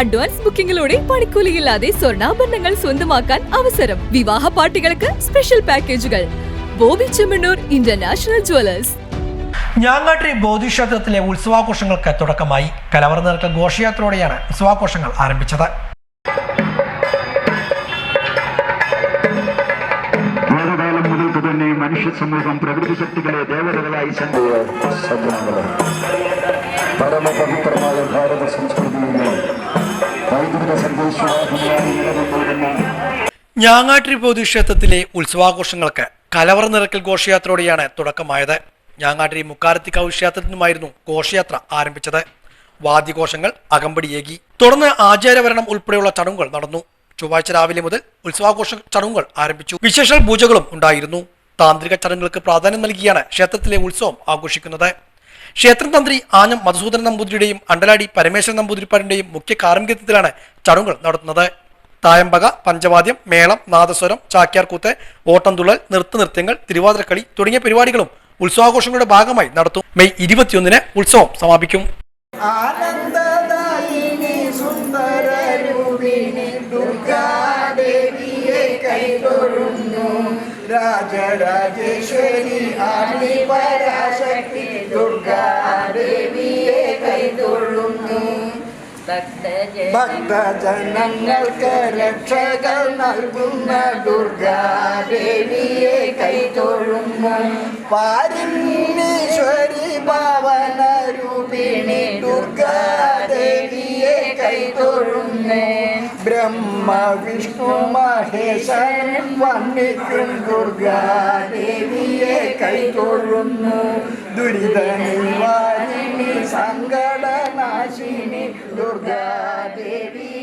Advance ബുക്കിംഗിലൂടെ പണിക്കൂലിയില്ലാതെ സ്വർണാഭരണങ്ങൾ സ്വന്തമാക്കാൻ അവസരം. വിവാഹ പാർട്ടികൾക്ക് സ്പെഷ്യൽ പാക്കേജുകൾ. ബോബി ചെമ്മണ്ണൂർ ഇന്റർനാഷണൽ ജുവലേഴ്സ് ഞാങ്ങാട്ടി ബോധിക്ഷേത്രത്തിലെ ഉത്സവാഘോഷങ്ങൾക്ക് തുടക്കമായി. കലവറ നിറക്ക ഘോഷയാത്രയോടെയാണ് ഉത്സവാഘോഷങ്ങൾ ആരംഭിച്ചത്. വേദകാലം മുതൽക്ക് തന്നെ മനുഷ്യ സമൂഹം പ്രകൃതി ശക്തികളെ ദേവതകളായി വൈദ്യുത പൊതുക്ഷേത്രത്തിലെ ഉത്സവാഘോഷങ്ങൾക്ക് കലവറ നിറക്കൽ ഘോഷയാത്രയോടെയാണ് തുടക്കമായത്. ഞാങ്ങാട്ടിരി മുക്കാരത്തിക്കാവ് ക്ഷേത്രത്തിൽ നിന്നുമായിരുന്നു ഘോഷയാത്ര ആരംഭിച്ചത്. വാദ്യഘോഷങ്ങൾ അകമ്പടിയേകി. തുടർന്ന് ആചാരവരണം ഉൾപ്പെടെയുള്ള ചടങ്ങുകൾ നടന്നു. ചൊവ്വാഴ്ച രാവിലെ മുതൽ ഉത്സവാഘോഷ ചടങ്ങുകൾ ആരംഭിച്ചു. വിശേഷ പൂജകളും ഉണ്ടായിരുന്നു. താന്ത്രിക ചടങ്ങുകൾക്ക് പ്രാധാന്യം നൽകിയാണ് ക്ഷേത്രത്തിലെ ഉത്സവം ആഘോഷിക്കുന്നത്. ക്ഷേത്രം തന്ത്രി ആഞ്ഞം മധുസൂദന നമ്പൂതിരിയുടെയും അണ്ടലാടി പരമേശ്വരൻ നമ്പൂതിരിപ്പാടിന്റെയും മുഖ്യ കാർമ്മികത്വത്തിലാണ് ചടങ്ങുകൾ നടത്തുന്നത്. തായമ്പക പഞ്ചവാദ്യം മേളം നാദസ്വരം ചാക്യാർകൂത്ത് ഓട്ടംതുള്ളൽ നൃത്തനൃത്യങ്ങൾ തിരുവാതിരക്കളി തുടങ്ങിയ പരിപാടികളും ഉത്സവാഘോഷങ്ങളുടെ ഭാഗമായി നടത്തും. മെയ് ഇരുപത്തിയൊന്നിന് ഉത്സവം സമാപിക്കും. രാജരാജേശ്വരി ആണി ഭക്തജനങ്ങൾക്ക് രക്ഷകൾ നൽകുന്ന ദുർഗാദേവിയെ കൈതൊഴുന്നു പാരിണീശ്വരി ഭാവന രൂപിണി ദുർഗാദേവിയെ കൈതൊഴുന്നു ബ്രഹ്മ വിഷ്ണു മഹേശ്വരൻ വന്നിക്കും ദുർഗാദേവിയെ കൈതൊഴുന്നു ദുരിത സങ്കടനാശിനി ദുർഗാദേവി.